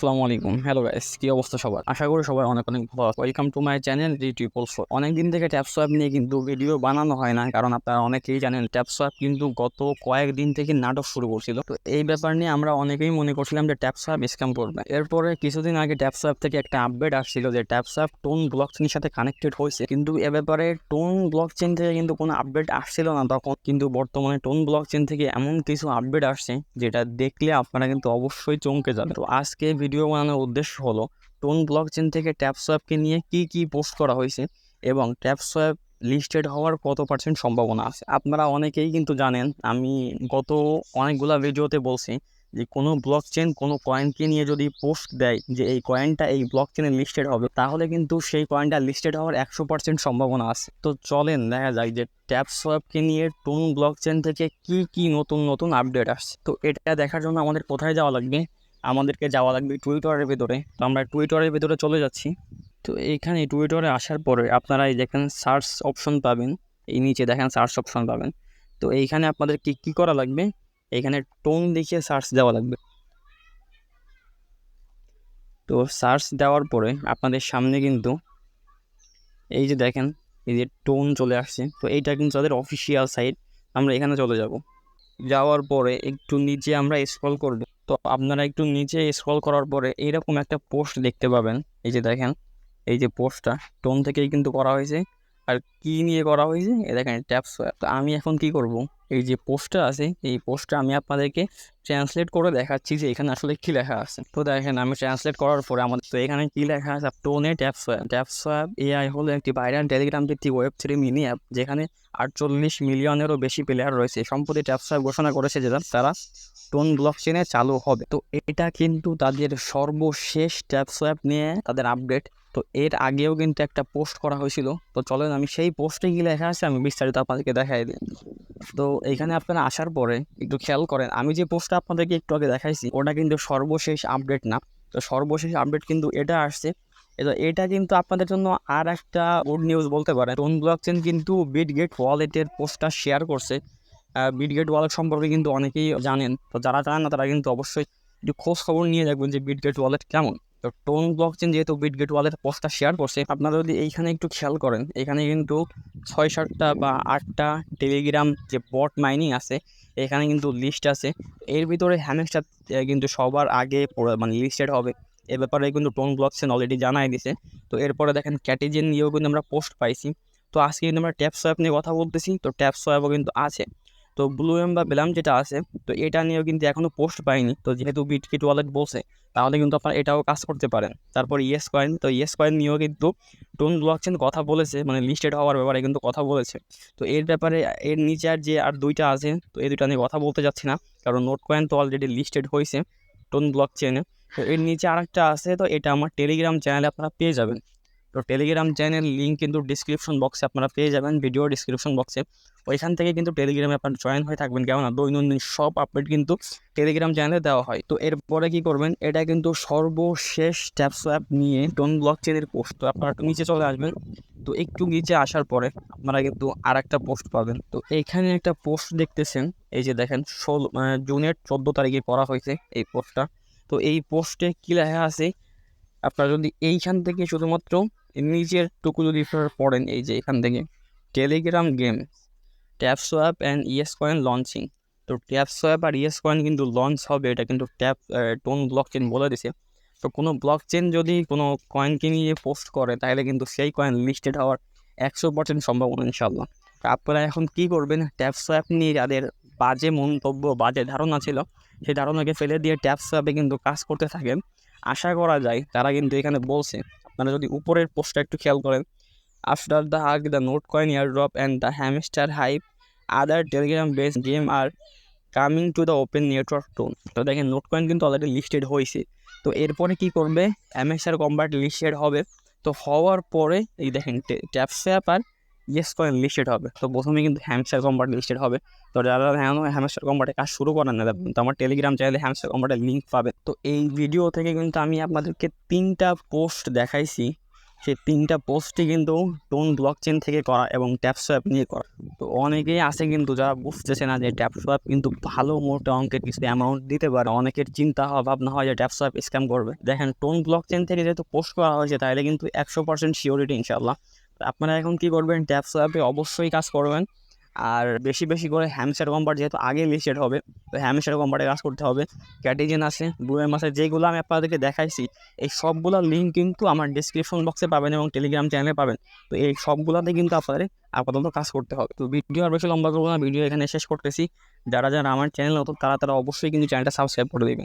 আসসালামু আলাইকুম। Hello guys কি অবস্থা সবার? আশা করি সবাই অনেক অনেক ভালো welcome to my channel D triple four অনেক দিন থেকে ট্যাপ সোয়াপ নিয়ে কিন্তু ভিডিও বানানো হয় না, কারণ আপনারা অনেকেই জানেন ট্যাপ সোয়াপ কিন্তু গত কয়েকদিন থেকে নাটক শুরু করছিল। তো এই ব্যাপার নিয়ে আমরা অনেকেই মনে করছিলাম যে ট্যাপ সোয়াপ স্ক্যাম করবে। এরপরে কিছুদিন আগে ট্যাপ সোয়াপ থেকে একটা আপডেট আসছিল যে ট্যাপ সোয়াপ টোন ব্লক চেনের সাথে কানেক্টেড হয়েছে। কিন্তু এ ব্যাপারে টোন ব্লক চেন থেকে কিন্তু কোনো আপডেট আসছিল না তখন। কিন্তু বর্তমানে টোন ব্লক চেন থেকে এমন কিছু আপডেট আসছে, যেটা দেখলে আপনারা কিন্তু অবশ্যই চমকে যাবেন। তো আজকে ভিডিও বানানোর উদ্দেশ্য হলো টোন ব্লক চেন থেকে ট্যাপ সোয়াপকে নিয়ে কি কি পোস্ট করা হয়েছে এবং ট্যাপ সোয়াপ লিস্টেড হওয়ার কত পার্সেন্ট সম্ভাবনা আছে? আপনারা অনেকেই কিন্তু জানেন, আমি গত অনেকগুলা ভিডিওতে বলছি যে কোনো ব্লক চেন কোনো কয়েনকে নিয়ে যদি পোস্ট দেয় যে এই কয়েনটা এই ব্লক চেনে লিস্টেড হবে, তাহলে কিন্তু সেই কয়েনটা লিস্টেড হওয়ার একশো পার্সেন্ট সম্ভাবনা আছে। তো চলেন দেখা যায় যে ট্যাপ সোয়াপকে নিয়ে টোন ব্লক চেন থেকে কি কি নতুন নতুন আপডেট আসছে। তো এটা দেখার জন্য আমাদের কোথায় যাওয়া লাগবে? আমাদেরকে যাওয়া লাগবে টুইটারের ভেতরে। তো আমরা টুইটারের ভেতরে চলে যাচ্ছি। তো এইখানে টুইটারে আসার পরে আপনারা এই দেখেন সার্চ অপশন পাবেন। এই নিচে দেখেন সার্চ অপশন পাবেন। তো এইখানে আপনাদের কি কী করা লাগবে? এইখানে টোন দেখিয়ে সার্চ দেওয়া লাগবে। তো সার্চ দেওয়ার পরে আপনাদের সামনে কিন্তু এই যে দেখেন, এই যে টোন চলে আসছে। তো এইটা কিন্তু তাদের অফিসিয়াল সাইট আমরা এখানে চলে যাব। যাওয়ার পরে একটু নিচে আমরা স্ক্রল করব। তো আপনারা একটু নিচে স্ক্রল করার পরে এইরকম একটা পোস্ট দেখতে পাবেন। এই যে দেখেন, এই যে পোস্টটা টোন থেকেই কিন্তু করা হয়েছে। আর কি নিয়ে করা হয়েছে? এ দেখেন ট্যাপস তো আমি এখন কি করব? এই যে পোস্টটা আছে, এই পোস্টটা আমি আপনাদেরকে ট্রান্সলেট করে দেখাচ্ছি যে এখানে আসলে কী লেখা আছে। তো দেখেন, আমি ট্রান্সলেট করার পরে আমাদের, তো এখানে কী লেখা আছে? টোনে Tap Swap Tap Swap AI হলো একটি ভাইরাল টেলিগ্রাম ভিত্তিক ওয়েব থ্রি মিনি অ্যাপ যেখানে আটচল্লিশ মিলিয়নেরও বেশি প্লেয়ার রয়েছে। সম্প্রতি ট্যাপ সোয়াপ ঘোষণা করেছে যে তারা টোন ব্লক চেনে চালু হবে। তো এটা কিন্তু তাদের সর্বশেষ ট্যাপ সোয়াপ নিয়ে তাদের আপডেট তো এর আগেও কিন্তু একটা পোস্ট করা হয়েছিল। তো চলেন, আমি সেই পোস্টে গিয়ে লেখা আছে? আমি বিস্তারিত আপনাদেরকে দেখাই দিই। তো এখানে আপনারা আসার পরে একটু খেয়াল করেন, আমি যে পোস্টটা আপনাদেরকে একটু আগে দেখাইছি, ওটা কিন্তু সর্বশেষ আপডেট না। তো সর্বশেষ আপডেট কিন্তু এটা আসছে। তো এটা কিন্তু আপনাদের জন্য আর একটা গুড নিউজ বলতে পারেন। টোন ব্লকচেন কিন্তু বিটগেট ওয়ালেটের পোস্টটা শেয়ার করছে। বিটগেট ওয়ালেট সম্পর্কে কিন্তু অনেকেই জানেন। তো যারা জানেন না, তারা কিন্তু অবশ্যই একটু খোঁজ খবর নিয়ে দেখবেন যে বিটগেট ওয়ালেট কেমন। তো টোন ব্লকচেন যেহেতু বিট গেট ওয়ালেট পোস্টটা শেয়ার করছে, আপনারা যদি এইখানে একটু খেয়াল করেন, এখানে কিন্তু ছয় সাতটা বা আটটা টেলিগ্রাম যে বট মাইনিং আছে, এখানে কিন্তু লিস্ট আছে। এর ভিতরে হ্যামেস্টার কিন্তু সবার আগে মানে লিস্টেড হবে। এ ব্যাপারে কিন্তু টোন ব্লকচেন অলরেডি জানাই দিছে। তো এরপরে দেখেন ক্যাটেজেন নিয়েও কিন্তু আমরা পোস্ট পাইছি। তো আজকে কিন্তু আমরা ট্যাপ সোয়াপ নিয়ে কথা বলতেছি। তো ট্যাপ সোয়াপও কিন্তু আছে। তো ব্লু এম বা বেলাম যেটা আছে, তো এটা নিয়েও কিন্তু এখনও পোস্ট পাইনি। তো যেহেতু বিটকিট ওয়ালেট বলছে তাহলে কিন্তু আপনারা এটাও কাজ করতে পারেন। তারপর ইয়েস কয়েন তো ইয়েস কয়েন নিয়েও কিন্তু টোন ব্লকচেন কথা বলেছে মানে লিস্টেড হওয়ার ব্যাপারে কিন্তু কথা বলেছে। তো এর ব্যাপারে, এর নিচে আর যে আর দুইটা আছে, তো এই দুইটা নিয়ে কথা বলতে যাচ্ছি না, কারণ নোট কয়েন তো অলরেডি লিস্টেড হয়েছে টোন ব্লক চেনে তো এর নিচে আরেকটা আছে, তো এটা আমার টেলিগ্রাম চ্যানেলে আপনারা পেয়ে যাবেন। তো টেলিগ্রাম চ্যানেল লিঙ্ক কিন্তু ডিসক্রিপশন বক্সে আপনারা পেয়ে যাবেন ভিডিও ডিসক্রিপশন বক্সে ওইখান থেকে কিন্তু টেলিগ্রামে আপনারা জয়েন হয়ে থাকবেন, কেননা দৈনন্দিন সব আপডেট কিন্তু টেলিগ্রাম চ্যানেলে দেওয়া হয়। তো এরপরে কি করবেন, এটা কিন্তু সর্বশেষ ট্যাপ সোয়াপ নিয়ে টোন ব্লক চেনের পোস্ট তো আপনারা নিচে চলে আসবেন, তো একটু নিচে আসার পরে আপনারা কিন্তু আর একটা পোস্ট পাবেন। তো এইখানে একটা পোস্ট দেখতেছেন, এই যে দেখেন, ষোলো জুনের চোদ্দ তারিখে করা হয়েছে এই পোস্টটা তো এই পোস্টে কী লেখা আছে, আপনারা যদি এইখান থেকে শুধুমাত্র নিচের টুকু যদি পড়েন, এই যে এখান থেকে Telegram game Tap Swap and Yescoin launching তো ট্যাপ সোয়াপ আর ইয়েস কয়েন কিন্তু লঞ্চ হবে, এটা কিন্তু ট্যাপ টোন ব্লক চেন বলে দিছে। তো কোনো ব্লক চেন যদি কোনো কয়েনকে নিয়ে পোস্ট করে, তাহলে কিন্তু সেই কয়েন লিস্টেড হওয়ার একশো পার্সেন্ট সম্ভাবনা ইনশাল্লাহ আপনারা এখন কী করবেন? ট্যাপ সোয়াপ নিয়ে যাদের বাজে মন্তব্য, বাজে ধারণা ছিল, সেই ধারণাকে ফেলে দিয়ে ট্যাপ সোয়াপে কিন্তু কাজ করতে থাকেন। আশা করা যায় তারা কিন্তু এখানে বলছে আপনারা যদি উপরের পোস্টটা একটু খেয়াল করেন after the huge the Notcoin airdrop and the Hamster hype other Telegram base game are coming to the open network Ton তো দেখেন নোট কয়েন কিন্তু অলরেডি লিস্টেড হয়েছে। তো এরপরে কী করবে? এমএসআর কম্বার্ট লিস্টেড হবে। তো হওয়ার পরে এই দেখেন ট্যাপসে অ্যাপ আর ইয়েস কয়েন লিস্টেড হবে। তো প্রথমে কিন্তু হ্যামস্টার কম্বার্ট লিস্টেড হবে। তো যারা হ্যামস্টার কম্বার্টে কাজ শুরু করেন না তো আমার টেলিগ্রাম চ্যানেলে হ্যামস্টার কম্বার্টের লিঙ্ক পাবে। তো এই ভিডিও থেকে কিন্তু আমি আপনাদেরকে তিনটা পোস্ট দেখাইছি। সেই তিনটা পোস্টই কিন্তু টোন ব্লক চেন থেকে করা এবং ট্যাপ সোয়াপ নিয়ে করা। তো অনেকেই আছে কিন্তু যারা বুঝতেছে না যে ট্যাপ সোয়াপ কিন্তু ভালো মোটা অঙ্কের কিছু অ্যামাউন্ট দিতে পারে। অনেকের চিন্তা হয়, ভাবনা হয় যে ট্যাপ সোয়াপ স্ক্যাম করবে। দেখেন টোন ব্লক চেন থেকে যেহেতু পোস্ট করা হয়েছে, তাহলে কিন্তু একশো পার্সেন্ট শিওরিটি ইনশাল্লাহ আপনারা এখন কী করবেন ট্যাপ সোয়াপে অবশ্যই কাজ করবেন। আর বেশি বেশি করে হ্যামস্টার কম্পার্ট যেহেতু আগে লিস্টেড হবে, তো হ্যামস্টার কম্পার্টে কাজ করতে হবে। ক্যাটিজেন আছে ব্লুয়েম আছে, যেগুলো আমি আপনাদেরকে দেখাইছি, এই সবগুলোর লিঙ্ক কিন্তু আমার ডিসক্রিপশন বক্সে পাবেন এবং টেলিগ্রাম চ্যানেলে পাবেন। তো এই সবগুলোতে কিন্তু আপনাদের আপাতত কাজ করতে হবে। তো ভিডিও আর বেশি লম্বা করব না, ভিডিও এখানে শেষ করতেছি। যারা যারা আমার চ্যানেল নতুন, তারা তারা অবশ্যই কিন্তু চ্যানেলটা সাবস্ক্রাইব করে দেবেন।